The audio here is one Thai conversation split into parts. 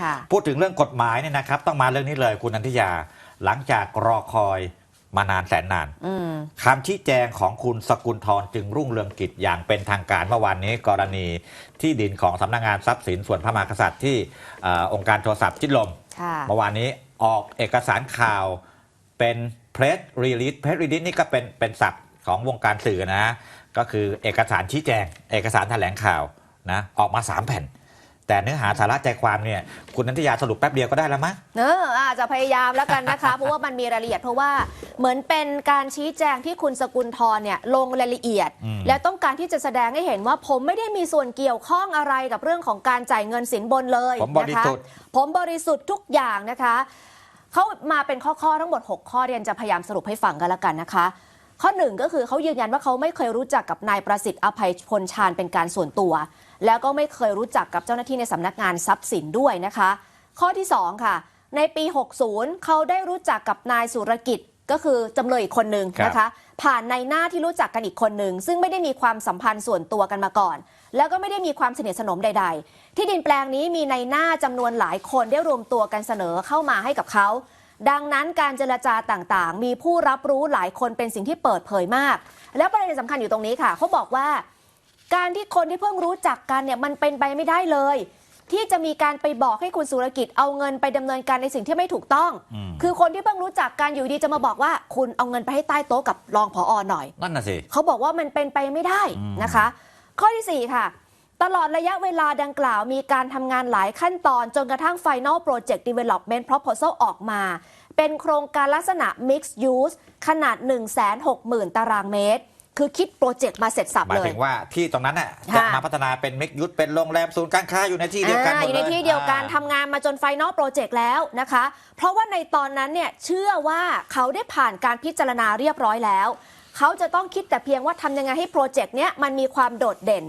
ค่ะพูดถึงเรื่องกฎหมายเนี่ยนะครับ ต้องมาเรื่องนี้เลยคุณนันทิยา หลังจากรอคอยมานานแสนนานอืมคำชี้แจงของคุณสกุลทรจึงรุ่งเรืองกิจอย่างเป็นทางการเมื่อวานนี้กรณีที่ดินของสำนักงานทรัพย์สินส่วนพระมหากษัตริย์ที่เออองค์การโทรศัพท์ชิดลมค่ะเมื่อวานนี้ออกเอกสารข่าวเป็นเพรสรีลิสเพรสรีลิสนี่ก็เป็นเป็นศัพท์ของวงการสื่อนะ ก็คือเอกสารชี้แจง เอกสารแถลงข่าวนะออกมา 3 แผ่น แต่เนื้อหาสาระใจความเนี่ยคุณนันทยาสรุปแป๊บเดียวก็ได้แล้วมั้งเอออาจจะพยายามแล้วกันนะคะ เพราะว่ามันมีรายละเอียดเพราะว่าเหมือนเป็นการชี้แจงที่คุณสกุลทรเนี่ยลงรายละเอียดอืมแล้วต้องการที่จะแสดงให้เห็นว่าผมไม่ได้มีส่วนเกี่ยวข้องอะไรกับเรื่องของการจ่ายเงินสินบนเลยผมบรินะคะสุทธิ์ผมบริสุทธิ์ทุกอย่างนะคะเขามาเป็นข้อๆทั้งหมด 6 ข้อเรียนจะพยายามสรุปให้ฟังกันแล้วกันนะคะ ข้อหนึ่งก็คือเขายืนยันว่าเขาไม่เคยรู้จักกับนายประสิทธิ์อภัยพลชาญเป็นการส่วนตัว แล้วก็ไม่เคยรู้จักกับเจ้าหน้าที่ในสำนักงานทรัพย์สินด้วยนะคะ ข้อที่ 2 ค่ะ ในปี 60 เขาได้รู้จักกับนายสุรกิจก็คือจำเลยอีกคนหนึ่งครับนะคะ ผ่านในหน้าที่รู้จักกันอีกคนหนึ่งซึ่งไม่ได้มีความสัมพันธ์ส่วนตัวกันมาก่อน แล้วก็ไม่ได้มีความสนิทสนมใด ๆ ที่ดินแปลงนี้มีในหน้าจำนวนหลายคนได้รวมตัวกันเสนอเข้ามาให้กับเขา ดังนั้นการเจรจาต่างๆ มีผู้รับรู้หลายคนเป็นสิ่งที่เปิดเผยมาก แล้วประเด็นสำคัญอยู่ตรงนี้ค่ะเขาบอกว่า การที่คนที่เพิ่งรู้จักกันเนี่ยมันเป็นไปไม่ได้เลย ที่จะมีการไปบอกให้คุณสุรกิจเอาเงินไปดำเนินการในสิ่งที่ไม่ถูกต้อง อืม คือคนที่เพิ่งรู้จักกันอยู่ดีจะมาบอกว่า คุณเอาเงินไปให้ใต้โต๊ะกับรองผออหน่อย นั่นน่ะสิ เขาบอกว่ามันเป็นไปไม่ได้อืมนะคะ ข้อที่ 4 ค่ะ ตลอดระยะเวลาดังกล่าวมีการทำงานหลายขั้นตอนจนกระทั่ง Final Project Development Proposal ออกมา เป็นโครงการลักษณะ Mixed Use ขนาด 160,000 ตารางเมตร คือคิดโปรเจกต์มาเสร็จสับหมายเลยถึงว่าที่ตรงนั้นน่ะค่ะจะมาพัฒนาเป็นเมกยุทธเป็นโรงแรมศูนย์การค้าอยู่ในที่เดียวกันหมอ่าดอยู่เลในยที่เดียวกันอ่า ทำงานมาจนไฟนอลโปรเจกต์แล้วนะคะ เพราะว่าในตอนนั้นเนี่ยเชื่อว่าเขาได้ผ่านการพิจารณาเรียบร้อยแล้ว เขาจะต้องคิดแต่เพียงว่าทำยังไงให้โปรเจกต์เนี้ยมันมีความโดดเด่น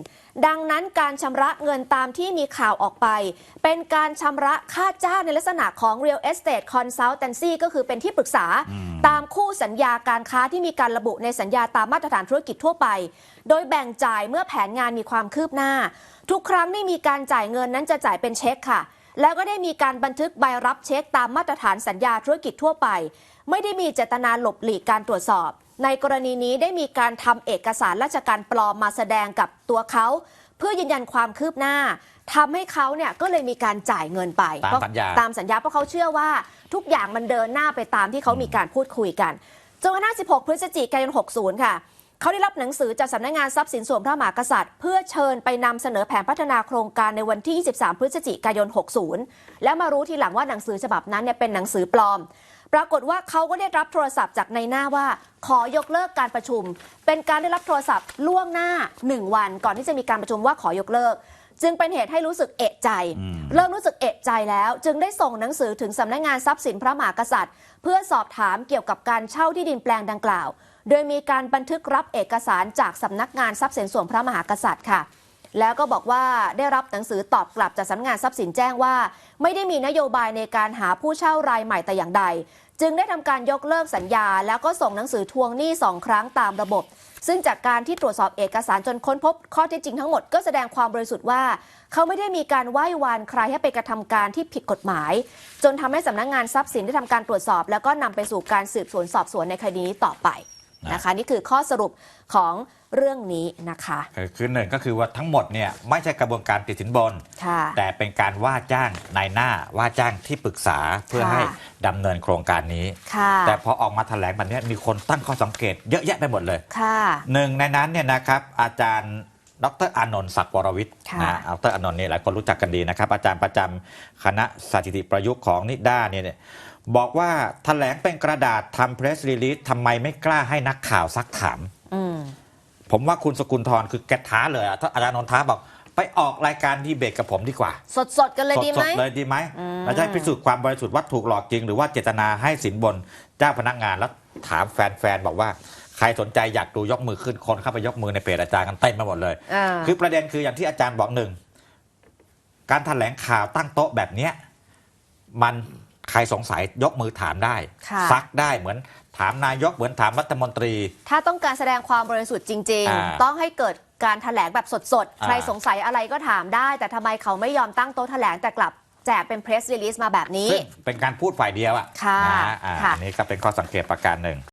ดังนั้นการชำระเงินตามที่มีข่าวออกไป เป็นการชำระค่าจ้างในลักษณะของ real estate consultancy ก็คือเป็นที่ปรึกษา ตามคู่สัญญาการค้าที่มีการระบุในสัญญาตามมาตรฐานธุรกิจทั่วไป โดยแบ่งจ่ายเมื่อแผนงานมีความคืบหน้า ทุกครั้งที่มีการจ่ายเงินนั้นจะจ่ายเป็นเช็คค่ะแล้วก็ได้มีการบันทึกใบรับเช็คตามมาตรฐานสัญญาธุรกิจทั่วไป ไม่ได้มีเจตนาหลบหลีกการตรวจสอบ ในกรณีนี้ได้มีการทำเอกสารราชการปลอมมาแสดงกับตัวเขาเพื่อยืนยันความคืบหน้าทำให้เขาเนี่ยก็เลยมีการจ่ายเงินไปตามเพระสัญญาตามสัญญาเพราะเขาเชื่อว่าทุกอย่างมันเดินหน้าไปตามที่เขามีการพูดคุยกันจนกระทั่ง16 พฤศจิกายน 60 ค่ะ เขาได้รับหนังสือจากสำนักงานทรัพย์สินส่วนพระมหากษัตริย์ เพื่อเชิญไปนำเสนอแผนพัฒนาโครงการในวันที่ 23 พฤศจิกายน 60 และมารู้ทีหลังว่าหนังสือฉบับนั้นเนี่ยเป็นหนังสือปลอม ปรากฏว่าเขาก็ได้รับโทรศัพท์จากในหน้าว่า ขอยกเลิกการประชุม เป็นการได้รับโทรศัพท์ล่วงหน้า 1 วัน ก่อนที่จะมีการประชุมว่าขอยกเลิก จึงเป็นเหตุให้รู้สึกเอะใจอืมเริ่มรู้สึกเอะใจแล้ว จึงได้ส่งหนังสือถึงสำนักงานทรัพย์สินพระมหากษัตริย์ เพื่อสอบถามเกี่ยวกับการเช่าที่ดินแปลงดังกล่าว โดยมีการบันทึกรับเอกสารจากสำนักงานทรัพย์สินส่วนพระมหากษัตริย์ค่ะ แล้วก็บอกว่าได้รับหนังสือตอบกลับจากสำนักงานทรัพย์สินแจ้งว่า ไม่ได้มีนโยบายในการหาผู้เช่ารายใหม่แต่อย่างใด จึงได้ทำการยกเลิกสัญญา แล้วก็ส่งหนังสือทวงหนี้สองครั้งตามระบบ ซึ่งจากการที่ตรวจสอบเอกสารจนค้นพบข้อเท็จจริงทั้งหมดก็แสดงความบริสุทธิ์ว่า เขาไม่ได้มีการไหว้วานใครให้ไปกระทำการที่ผิดกฎหมาย จนทำให้สำนักงานทรัพย์สินได้ทำการตรวจสอบ แล้วก็นำไปสู่การสืบสวนสอบสวนในคดีนี้ต่อไป นะคะ นี่คือข้อสรุปของเรื่องนี้นะคะคือคือหนึ่งก็คือว่าทั้งหมดเนี่ยไม่ใช่กระบวนการติดสินบนค่ะแต่เป็นการว่าจ้างนายหน้าว่าจ้างที่ปรึกษาเพื่อค่ะให้ดำเนินโครงการนี้ค่ะแต่พอออกมาแถลงแบบนี้มีคนตั้งข้อสังเกตเยอะแยะไปหมดเลยค่ะหนึ่งในนั้นเนี่ยนะครับอาจารย์ดรอานนท์ศักดิ์วรวิทย์ค่ะนะดรอานนท์นี่หลายคนรู้จักกันดีนะครับ อาจารย์ประจำคณะสถิติประยุกต์ของนิด้าเนี่ย บอกว่าแถลงเป็นกระดาษทำเพรสรีลีสทำไมไม่กล้าให้นักข่าวซักถามอืมผมว่าคุณสกุลทรคือแกท้าเลยอะถ้าอาจารย์นนท์ท้าบอก ไปออกรายการดีเบตกับผมดีกว่า สดสดๆกันเลยดีไหมสดๆเลยดีไหมอืมเราจะให้พิสูจน์ความบริสุทธิ์ว่าถูกหลอกจริง หรือว่าเจตนาให้สินบนเจ้าพนักงานแล้วถามแฟนๆบอกว่าใครสนใจอยากดูยกมือขึ้นคนเข้าไปยกมือในเพจอาจารย์กันเต็มไปหมดเลยอ่าคือประเด็นคืออย่างที่อาจารย์บอกหนึ่งการแถลงข่าวตั้งโต๊ะแบบเนี้ยมันใค รสงสัยยกมือถามได้ ค่ะ ซักได้เหมือนถามนายกเหมือนถามรัฐมนตรี ถ้าต้องการแสดงความบริสุทธิ์จริง อ่าๆ ต้องให้เกิดการแถลงแบบสด ๆ อ่า ใครสงสัยอะไรก็ถามได้ แต่ทำไมเขาไม่ยอมตั้งโต๊ะแถลงแต่กลับแจกเป็น press release มาแบบนี้ ซึ่งเป็นการพูดฝ่ายเดียวอะค่ะนะอ่าค่ะ อันนี้ก็เป็นข้อสังเกตประการหนึ่ง